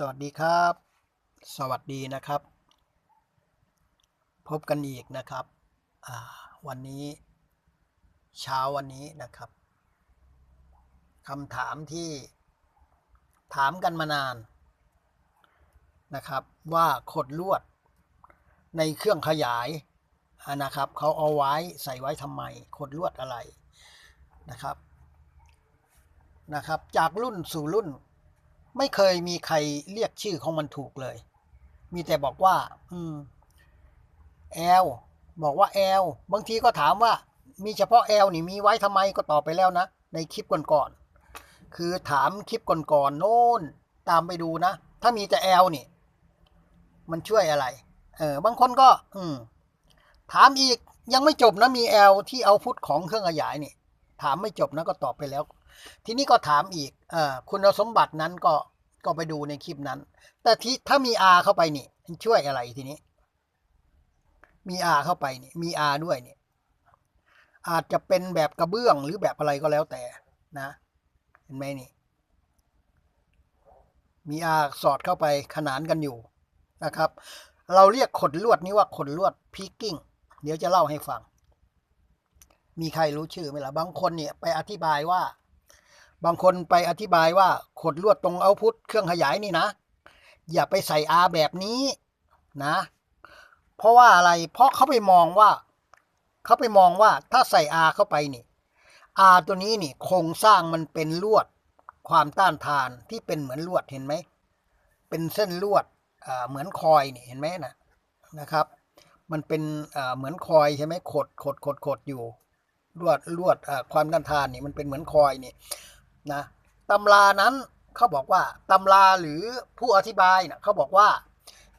สวัสดีครับ สวัสดีนะครับ พบกันอีกนะครับ วันนี้ เช้าวันนี้นะครับคำถามที่ถามกันมานานนะครับ ว่าขดลวดในเครื่องขยายนะครับเขาเอาไว้ใส่ไว้ทำไมขดลวดอะไรนะครับนะครับ จากรุ่นสู่รุ่น ไม่เคยมีใครเรียกชื่อของมันถูกเลย มีแต่บอกว่า อืมแอลบอกว่าแอลบางทีก็ถามว่า มีเฉพาะแอลนี่มีไว้ทำไมก็ตอบไปแล้วนะ ในคลิปก่อนๆคือถามคลิปก่อนๆโน้นตามไปดูนะ ถ้ามีแต่แอลนี่ มันช่วยอะไร เออบางคนก็ อืม ถามอีกยังไม่จบนะมีแอลที่เอาพุทของเครื่องขยายนี่ ถามไม่จบนะก็ตอบไปแล้ว ทีนี้ก็ถามอีกอคุณสมบัตินั้นก็ก็ไปดูในคลิปนั้น แต่ที่ถ้ามี R เข้าไปนี่ช่วยอะไรทีนี้ มี R เข้าไปนี่มี R ด้วยนี่อาจจะเป็นแบบกระเบื้องหรือแบบอะไรก็แล้วแต่นะ เห็นไหมนี่ มี R สอดเข้าไปขนานกันอยู่นะครับ เราเรียกขดลวดนี้ว่าขดลวดพีกิ้ง เดี๋ยวจะเล่าให้ฟัง มีใครรู้ชื่อไหมล่ะ บางคนเนี่ยไปอธิบายว่า บางคนไปอธิบายว่าขดลวดตรงเอาพุทเครื่องขยายนี่นะ อย่าไปใส่อาแบบนี้นะ เพราะว่าอะไรเพราะเขาไปมองว่า เขาไปมองว่าถ้าใส่อาเข้าไปนี่อาตัวนี้นี่โครงสร้างมันเป็นลวดความต้านทานที่เป็นเหมือนลวดเห็นไหม เป็นเส้นลวดเหมือนคอยนี่เห็นไหมนะนะครับ มันเป็นเหมือนคอยใช่ไหมขดขดขดขดอยู่ลวดลวดความต้านทานนี่มันเป็นเหมือนคอยนี่ นะตำรานั้นเขาบอกว่าตำราหรือผู้อธิบายนะเขาบอกว่า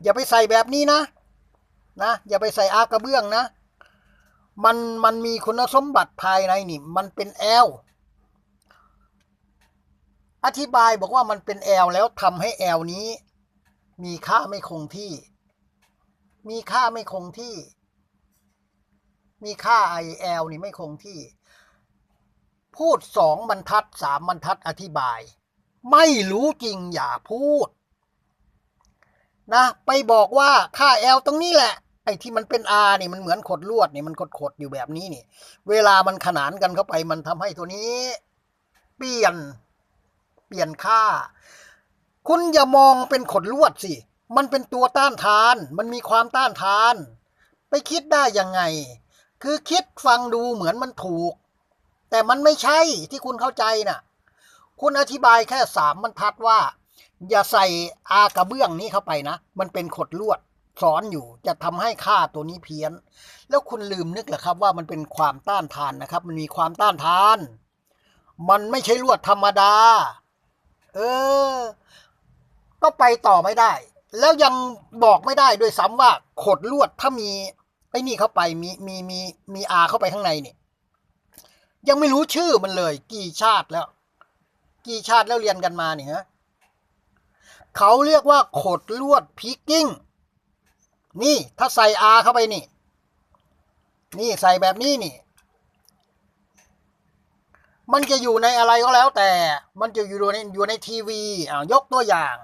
อย่าไปใส่แบบนี้นะนะอย่าไปใส่อากระเบื้องนะ มันมันมีคุณสมบัติภายในนี่ มันเป็นแอลอธิบายบอกว่ามันเป็นแอลแล้วทำให้แอลนี้ มีค่าไม่คงที่ มีค่าไม่คงที่ มีค่าไอแอลนี่ไม่คงที่ พูดสองบรรทัดสามบรรทัดอธิบาย ไม่รู้จริงอย่าพูด นะ ไปบอกว่าค่าแอลตรงนี้แหละ ไอ้ที่มันเป็น R นี่มันเหมือนขดลวดนี่มันขดขดๆอยู่แบบนี้นี่ เวลามันขนานกันเข้าไปมันทำให้ตัวนี้ เปลี่ยน เปลี่ยนค่า คุณอย่ามองเป็นขดลวดสิ มันเป็นตัวต้านทาน มันมีความต้านทาน ไปคิดได้ยังไง คือคิดฟังดูเหมือนมันถูก แต่มันไม่ใช่ที่คุณเข้าใจน่ะ คุณอธิบายแค่สามบรรทัดว่า อย่าใส่อากระเบื้องนี้เข้าไปนะ มันเป็นขดลวดสอนอยู่จะทำให้ค่าตัวนี้เพี้ยน แล้วคุณลืมนึกเหรอครับว่ามันเป็นความต้านทานนะครับ มันมีความต้านทาน มันไม่ใช่ลวดธรรมดา เออ ก็ไปต่อไม่ได้ แล้วยังบอกไม่ได้ด้วยซ้ำว่าขดลวดถ้ามีไอ้นี่เข้าไปมีมีมีมีอาเข้าไปข้างในเนี่ย ยังไม่รู้ชื่อมันเลย กี่ชาติแล้ว กี่ชาติแล้วเรียนกันมาเนี่ยฮะเขาเรียกว่าขดลวดพิกกิ้ง นี่ถ้าใส่อาเข้าไปนี่ นี่ใส่แบบนี้นี่ มันจะอยู่ในอะไรก็แล้วแต่ มันจะอยู่ในอยู่ในทีวีอ่ายกตัวอย่าง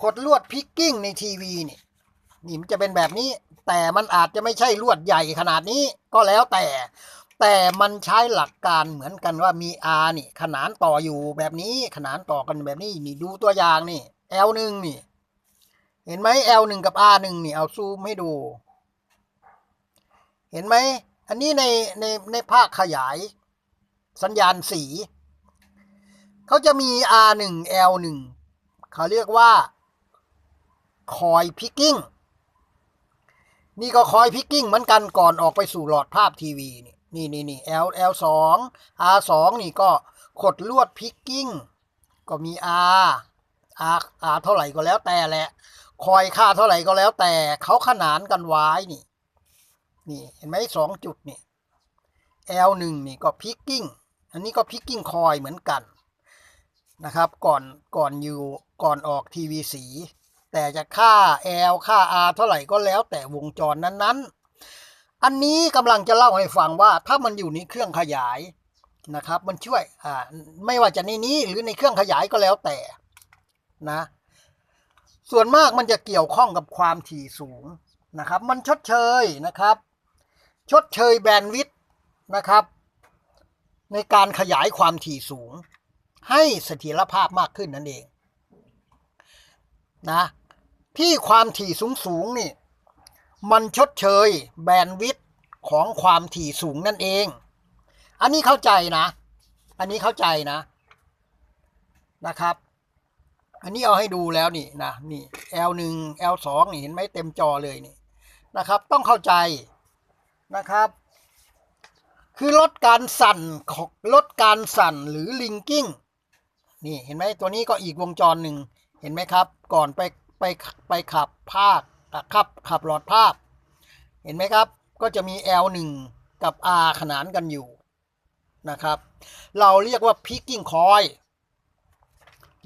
ขดลวดพิกกิ้งในทีวีนี่นี่มันจะเป็นแบบนี้ แต่มันอาจจะไม่ใช่ลวดใหญ่ขนาดนี้ก็แล้วแต่ แต่มันใช้หลักการเหมือนกันว่ามี R นี่ ขนานต่ออยู่แบบนี้ขนานต่อกันแบบนี้นี่ดูตัวอย่างนี่ L หนึ่งนี่ เห็นไหม L หนึ่งกับ R หนึ่งนี่เอาซูมให้ดู เห็นไหมอันนี้ในในในภาคขยายสัญญาณสี เขาจะมี R หนึ่ง L หนึ่งเขาเรียกว่าคอยพิกกิ้งนี่ก็คอยพิกกิ้งเหมือนกันก่อนออกไปสู่หลอดภาพทีวีนี่ นี่นี่นี่ L L สอง R สองนี่ก็ขดลวดพิกกิ้ง ก็มี R R R เท่าไหร่ก็แล้วแต่แหละ คอยค่าเท่าไหร่ก็แล้วแต่เขาขนานกันไว้นี่ นี่เห็นไหมสองจุดนี่ L หนึ่งนี่ก็พิกกิ้ง อันนี้ก็พิกกิ้งคอยเหมือนกันนะครับ ก่อนก่อนอยู่ก่อนออกทีวีสี แต่จะค่า L ค่า R เท่าไหร่ก็แล้วแต่วงจรนั้นๆ อันนี้กำลังจะเล่าให้ฟังว่าถ้ามันอยู่ในเครื่องขยายนะครับ มันช่วยอ่าไม่ว่าจะในนี้หรือในเครื่องขยายก็แล้วแต่นะ ส่วนมากมันจะเกี่ยวข้องกับความถี่สูงนะครับ มันชดเชยนะครับ ชดเชยแบนด์วิดต์นะครับ ในการขยายความถี่สูง ให้เสถียรภาพมากขึ้นนั่นเองนะที่ความถี่สูงสูงนี่ มันชดเชยแบนด์วิดต์ของความถี่สูงนั่นเอง อันนี้เข้าใจนะ อันนี้เข้าใจนะนะครับ อันนี้เอาให้ดูแล้วนี่นะนี่ L 1 L 2 นี่เห็นไหมเต็มจอเลยนี่นะครับ ต้องเข้าใจนะครับ คือลดการสั่นของลดการสั่นหรือลิงกิ้งนี่เห็นไหมตัวนี้ก็อีกวงจรหนึ่งเห็นไหมครับ ก่อนไปไปไปขับภาค ขับขับหลอดภาพ เห็นไหมครับ ก็จะมี L 1 กับ R ขนานกันอยู่นะครับ เราเรียกว่า picking coil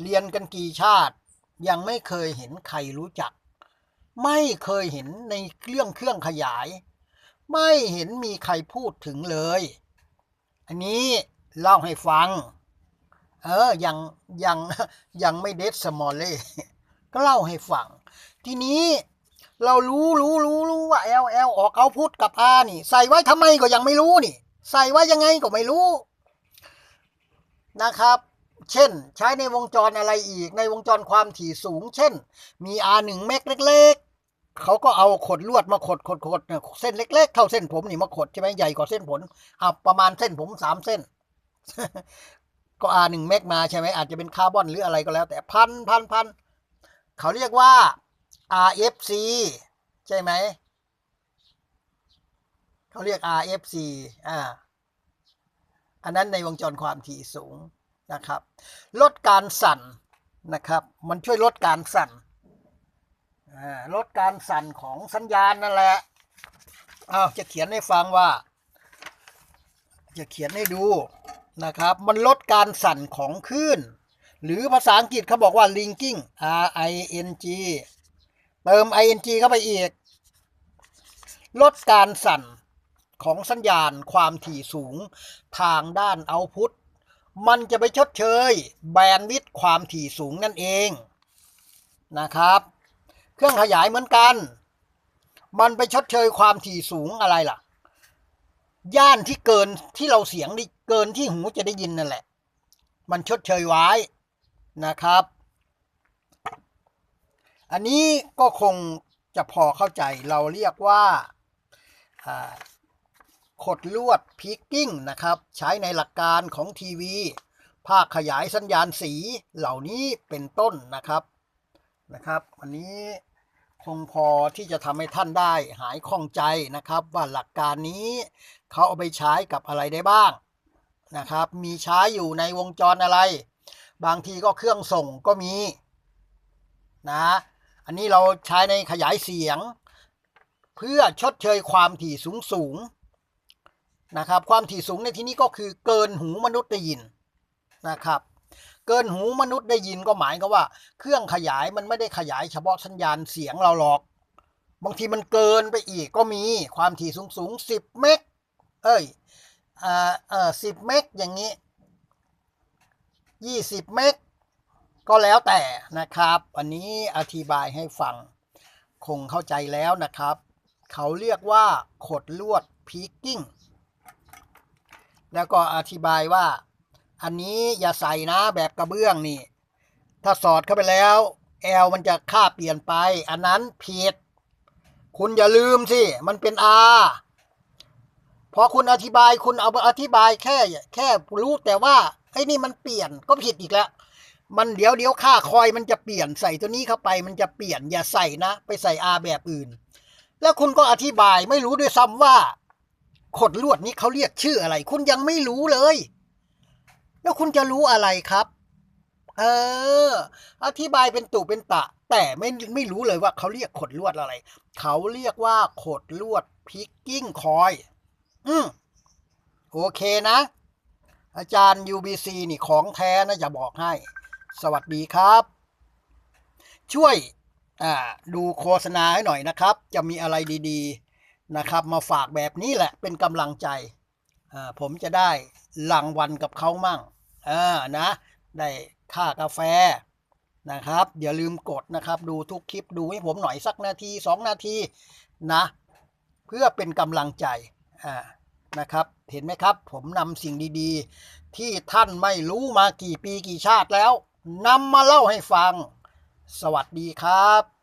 เรียนกันกี่ชาติ ยังไม่เคยเห็นใครรู้จัก ไม่เคยเห็นในเรื่องเครื่องขยาย ไม่เห็นมีใครพูดถึงเลย อันนี้เล่าให้ฟัง เออ ยังยังยังไม่เด็ดสมอลเล่ก็เล่าให้ฟัง ทีนี้ เรารู้รู้รู้รู้ว่า L L อลออกเอาพุทกับ R นี่ ใส่ไว้ทำไมก็ยังไม่รู้นี่ ใส่ไว้ยังไงก็ไม่รู้นะครับ เช่น ใช้ในวงจรอะไรอีกในวงจรความถี่สูง เช่น มี R 1 เมกเล็กๆ เขาก็เอาขดลวดมาขดขดขดเนี่ยเส้นเล็ก ๆ เท่าเส้นผมนี่มาขดใช่ไหมใหญ่กว่าเส้นผมอะประมาณเส้นผมสามเส้น ก็ R 1 เมกมาใช่ไหมอาจจะเป็นคาร์บอนหรืออะไรก็แล้ว แต่พันพันพันเขาเรียกว่า RFC ใช่ไหม เขาเรียก RFC อ่า อันนั้นในวงจรความถี่สูงนะครับ ลดการสั่นนะครับ มันช่วยลดการสั่นอ่าลดการสั่นของสัญญาณนั่นแหละอ้าวจะเขียนให้ฟังว่า จะเขียนให้ดูนะครับ มันลดการสั่นของคลื่น หรือภาษาอังกฤษเขาบอกว่า linking R I N G เติม ing เข้าไปอีก ลดการสั่นของสัญญาณความถี่สูงทางด้านเอาพุทมันจะไปชดเชย แบนด์วิดต์ความถี่สูงนั่นเองนะครับ เครื่องขยายเหมือนกัน มันไปชดเชยความถี่สูงอะไรล่ะ ย่านที่เกินที่เราเสียงได้เกินที่หูจะได้ยินนั่นแหละ มันชดเชยไว้นะครับ อันนี้ก็คงจะพอเข้าใจเราเรียกว่าขดลวดพิกกิ้งนะครับ ใช้ในหลักการของทีวี ภาคขยายสัญญาณสีเหล่านี้เป็นต้นนะครับนะครับ อันนี้คงพอที่จะทำให้ท่านได้หายข้องใจนะครับ ว่าหลักการนี้เขาเอาไปใช้กับอะไรได้บ้างนะครับ มีใช้อยู่ในวงจรอะไร บางทีก็เครื่องส่งก็มีนะ อันนี้เราใช้ในขยายเสียง เพื่อชดเชยความถี่สูงสูงนะครับ ความถี่สูงในที่นี้ก็คือเกินหูมนุษย์ได้ยินนะครับ เกินหูมนุษย์ได้ยินก็หมายก็ว่า เครื่องขยายมันไม่ได้ขยายเฉพาะสัญญาณเสียงเราหรอก บางทีมันเกินไปอีกก็มีความถี่สูงสูงสิบเมกเอ้ยอ่าเออสิบเมกอย่างนี้ยี่สิบเมก ก็แล้วแต่นะครับอันนี้อธิบายให้ฟัง คงเข้าใจแล้วนะครับ เขาเรียกว่าขดลวดพีกิ้งแล้วก็อธิบายว่า อันนี้อย่าใส่นะแบบกระเบื้องนี่ ถ้าสอดเข้าไปแล้วแอลมันจะค่าเปลี่ยนไป อันนั้นผิด คุณอย่าลืมสิ มันเป็น R พอคุณอธิบายคุณเอามาอธิบายแค่ แค่รู้แต่ว่าไอ้นี่มันเปลี่ยนก็ผิดอีกแล้ว มันเดี๋ยวเดี๋ยวค่าคอยมันจะเปลี่ยนใส่ตัวนี้เข้าไป มันจะเปลี่ยนอย่าใส่นะ ไปใส่ R แบบอื่น แล้วคุณก็อธิบายไม่รู้ด้วยซ้ำว่า ขดลวดนี้เขาเรียกชื่ออะไร คุณยังไม่รู้เลย แล้วคุณจะรู้อะไรครับ เออ อธิบายเป็นตุเป็นตะ แต่ไม่ไม่รู้เลยว่าเขาเรียกขดลวดอะไร เขาเรียกว่าขดลวดพิกกิ้งคอย อืมโอเคนะ อาจารย์ UBC นี่ของแท้นะจะบอกให้ สวัสดีครับ ช่วยดูโฆษณาให้หน่อยนะครับ จะมีอะไรดีๆนะครับ มาฝากแบบนี้แหละเป็นกำลังใจผมจะได้รางวัลกับเขามั่งนะ ได้ค่ากาแฟนะครับ อย่าลืมกดนะครับ ดูทุกคลิปดูให้ผมหน่อยสักนาที 2 นาทีนะ เพื่อเป็นกำลังใจนะครับ เห็นไหมครับ ผมนำสิ่งดีๆ ที่ท่านไม่รู้มากี่ปีกี่ชาติแล้ว นำมาเล่าให้ฟัง สวัสดีครับ